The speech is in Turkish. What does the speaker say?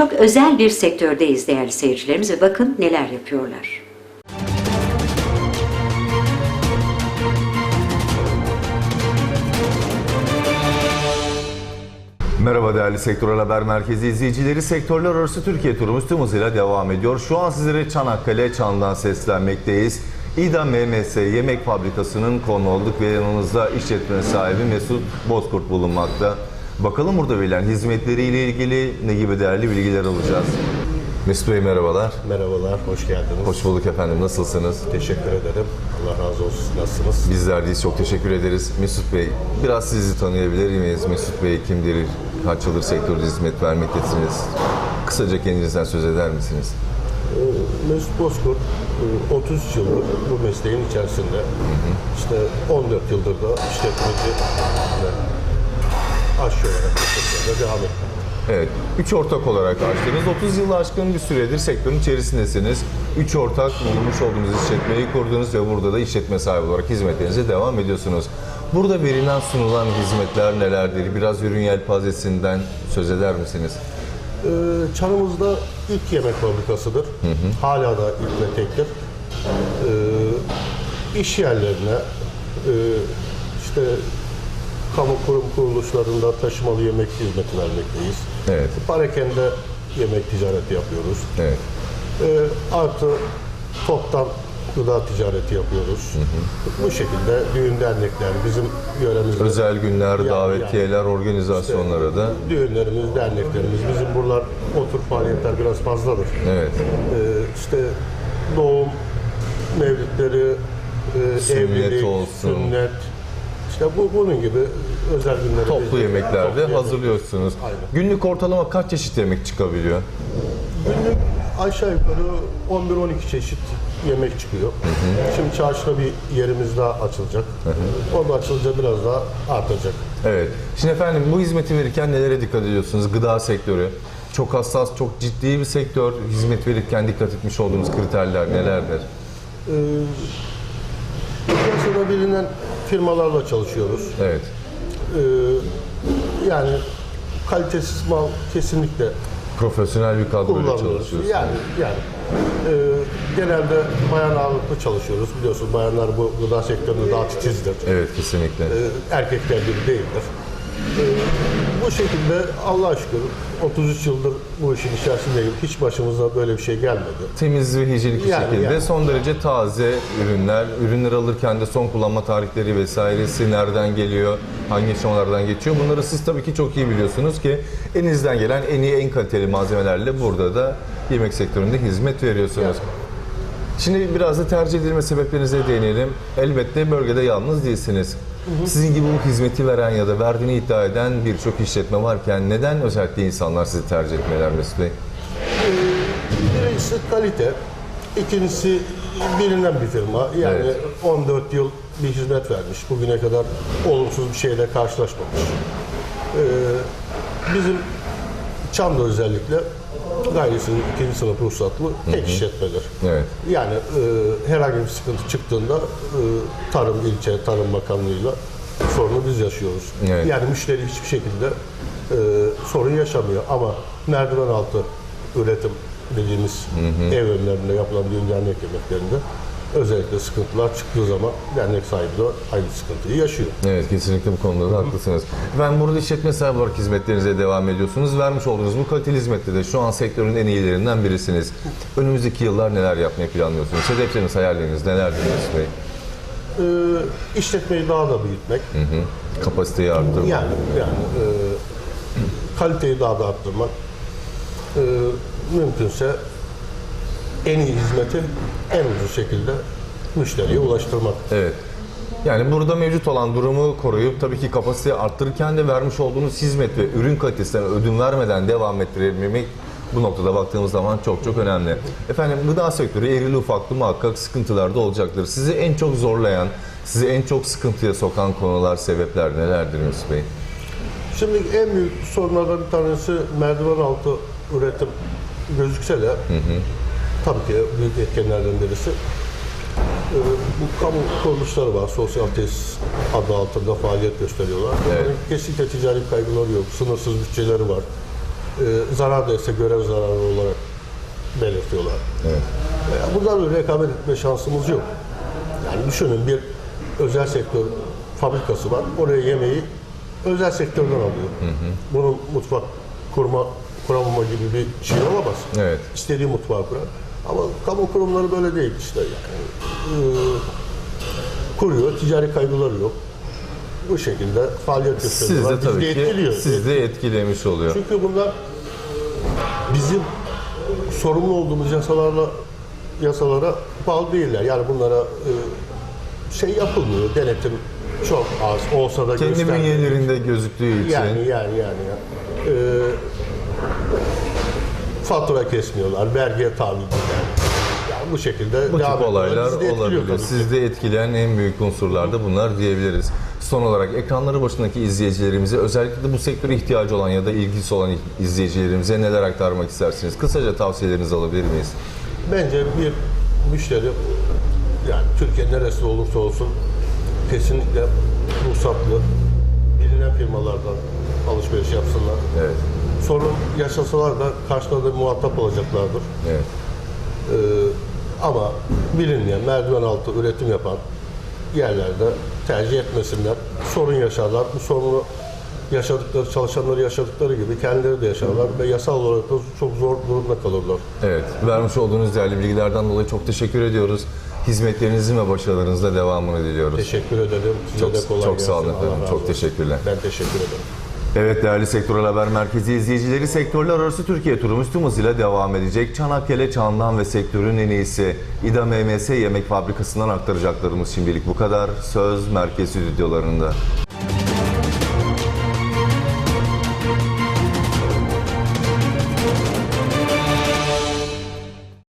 Çok özel bir sektördeyiz değerli seyircilerimiz ve bakın neler yapıyorlar. Merhaba değerli Sektörel Haber Merkezi izleyicileri. Sektörler arası Türkiye turumuz tüm hızıyla devam ediyor. Şu an sizlere Çanakkale Çan'dan seslenmekteyiz. İDA MMS Yemek Fabrikası'nın konu olduk ve yanımızda işletme sahibi Mesut Bozkurt bulunmakta. Bakalım burada verilen hizmetleriyle ilgili ne gibi değerli bilgiler alacağız. Mesut Bey merhabalar. Merhabalar, hoş geldiniz. Hoş bulduk efendim. Nasılsınız? Teşekkür ederim. Allah razı olsun. Nasılsınız? Bizler deyiz. Çok teşekkür ederiz. Mesut Bey, biraz sizi tanıyabilir miyiz? Mesut Bey kimdir? Kaç yıldır sektörde hizmet vermektesiniz? Kısaca kendinizden söz eder misiniz? Ee, Mesut Bozkurt, e, 33 yıldır bu mesleğin içerisinde. İşte 14 yıldır da işletmeci aşçı olarak sektörde devam ettim. Evet, üç ortak olarak açtınız. 30 yılı aşkın bir süredir sektörün içerisindesiniz. Üç ortak bulunmuş olduğunuz işletmeyi kurdunuz ve burada da işletme sahibi olarak hizmetlerinize devam ediyorsunuz. Burada verilen sunulan hizmetler nelerdir? Biraz ürün yelpazesinden söz eder misiniz? Ee, Çanımızda ilk yemek fabrikasıdır. Hala da ilk ve tektir. Ee, iş yerlerine, e, işte kamu kurum kuruluşlarında taşımalı yemek hizmeti vermekteyiz. Evet, Parakende yemek ticareti yapıyoruz. evet. Ee, artı toptan gıda ticareti yapıyoruz. Bu şekilde düğün dernekler bizim yöremizde Özel günler, Yani- davetiyeler, organizasyonlara da düğünlerimiz, derneklerimiz bizim buralar o tür faaliyetler biraz fazladır. evet. Ee, işte doğum, mevlitleri, e, Sünnet evlilik, olsun. sünnet, işte bu bunun gibi özel günleri Toplu yemeklerde toplu hazırlıyorsunuz. Aynen. Günlük ortalama kaç çeşit yemek çıkabiliyor? Günlük aşağı yukarı 11-12 çeşit yemek çıkıyor. Şimdi çarşıda bir yerimiz daha açılacak. O da açılınca biraz daha artacak. Evet. Şimdi efendim bu hizmeti verirken nelere dikkat ediyorsunuz? Gıda sektörü çok hassas, çok ciddi bir sektör. Hizmet verirken dikkat etmiş olduğunuz kriterler nelerdir? Ee, piyasada bilinen firmalarla çalışıyoruz. Evet. Ee, yani kalitesiz mal kesinlikle Profesyonel bir kadroyla çalışıyorsunuz. Yani yani e, genelde bayan ağırlıklı çalışıyoruz. Biliyorsunuz bayanlar bu gıda sektöründe daha titizdir. Evet kesinlikle. Ee, erkekler gibi değildir. Ee, bu şekilde Allah şükür 33 yıldır bu işin içerisindeyim. Hiç başımıza böyle bir şey gelmedi. Temiz ve hijyenik bir Yani, şekilde yani. son derece taze ürünler. Ürünleri alırken de son kullanma tarihleri vesairesi nereden geliyor, hangi aşamalardan geçiyor. Bunları siz tabii ki çok iyi biliyorsunuz ki elinizden gelen en iyi, en kaliteli malzemelerle burada da yemek sektöründe hizmet veriyorsunuz. Şimdi biraz da tercih edilme sebeplerinize değinelim. Elbette bölgede yalnız değilsiniz. Sizin gibi bu hizmeti veren ya da verdiğini iddia eden birçok işletme varken neden özellikle insanlar sizi tercih etmeler Mesut Bey? Birincisi kalite, ikincisi bilinen bir firma. Yani Evet. 14 yıl bir hizmet vermiş. Bugüne kadar olumsuz bir şeyle karşılaşmamış. Ee, bizim Çam'da özellikle gayrisinin ikinci sınıf ruhsatlı tek işletmedir. Evet. Yani e, herhangi bir sıkıntı çıktığında e, Tarım ilçe Tarım Bakanlığı'yla sorunu biz yaşıyoruz. Evet. Yani müşteri hiçbir şekilde e, sorun yaşamıyor ama merdiven altı üretim dediğimiz ev önlerinde yapılan düğün dernek yemeklerinde özellikle sıkıntılar çıktığı zaman dernek sahibi de aynı sıkıntıyı yaşıyor. Evet kesinlikle bu konuda da haklısınız. Ben burada işletme sahibi olarak hizmetlerinize devam ediyorsunuz. Vermiş olduğunuz bu kaliteli hizmette de şu an sektörün en iyilerinden birisiniz. Önümüzdeki yıllar neler yapmayı planlıyorsunuz? Hedefleriniz, hayalleriniz nelerdir Mesut Bey? E, işletmeyi daha da büyütmek, Kapasiteyi arttırmak. Yani yani e, kaliteyi daha da arttırmak, e, mümkünse en iyi hizmeti en ucuz şekilde müşteriye ulaştırmak. Evet. Yani burada mevcut olan durumu koruyup tabii ki kapasiteyi arttırırken de vermiş olduğunuz hizmet ve ürün kalitesinden ödün vermeden devam ettirebilmek bu noktada baktığımız zaman çok çok önemli. Efendim gıda sektörü erili ufaklı muhakkak sıkıntılar da olacaktır. Sizi en çok zorlayan, sizi en çok sıkıntıya sokan konular, sebepler nelerdir Mesut Bey? Şimdi en büyük sorunlardan bir tanesi merdiven altı üretim gözükse de tabii ki büyük etkenlerden birisi. e, bu kamu kuruluşları var, sosyal tesis adı altında faaliyet gösteriyorlar. Evet. kesinlikle ticari kaygıları yok, sınırsız bütçeleri var. e, zarar da ise görev zararı olarak belirtiyorlar. Evet. E, Bunlarla rekabet etme şansımız yok. Yani düşünün bir özel sektör fabrikası var. Oraya yemeği özel sektörden alıyor. Bunun mutfak kurma kuramama gibi bir şey olamaz. Evet. İstediği mutfağı kurar. Ama kamu kurumları böyle değil işte. Yani, e, kuruyor, ticari kaygıları yok. Bu şekilde faaliyet Siz gösteriyorlar. de Bizi tabii ki etkiliyor. siz de etkilemiş oluyor. Çünkü bunlar bizim sorumlu olduğumuz yasalarla yasalara bağlı değiller. Yani bunlara e, şey yapılmıyor. Denetim çok az olsa da Kendi göstermiyor. gözüktüğü için Yani yani yani. yani. E, fatura kesmiyorlar, vergiye tabi değiller. Yani bu şekilde bu devam tip olaylar olabilir. Sizi de etkileyen en büyük unsurlar da bunlar diyebiliriz. Son olarak ekranları başındaki izleyicilerimize özellikle de bu sektöre ihtiyacı olan ya da ilgisi olan izleyicilerimize neler aktarmak istersiniz? Kısaca tavsiyelerinizi alabilir miyiz? Bence bir müşteri yani Türkiye neresi olursa olsun kesinlikle ruhsatlı bilinen firmalardan alışveriş yapsınlar. Evet. Sorun yaşasalar da karşılarında muhatap olacaklardır. Evet. Ama bilinmeyen merdiven altı üretim yapan yerlerde tercih etmesinler. Sorun yaşarlar. Bu sorunu yaşadıkları, çalışanları yaşadıkları gibi kendileri de yaşarlar ve yasal olarak da çok zor durumda kalırlar. Evet. Vermiş olduğunuz değerli bilgilerden dolayı çok teşekkür ediyoruz. Hizmetlerinizin ve başarılarınızda devamını diliyoruz. Teşekkür ederim. Size Çok- de kolay çok sağ olun gelsin. efendim. Çok teşekkürler. Ben teşekkür ederim. Evet değerli Sektörel Haber Merkezi izleyicileri sektörler arası Türkiye turumuz tüm hızıyla devam edecek. Çanakkale, Çandan ve sektörün en iyisi İDA MMS Yemek Fabrikası'ndan aktaracaklarımız şimdilik bu kadar. Söz Merkez Stüdyolarında.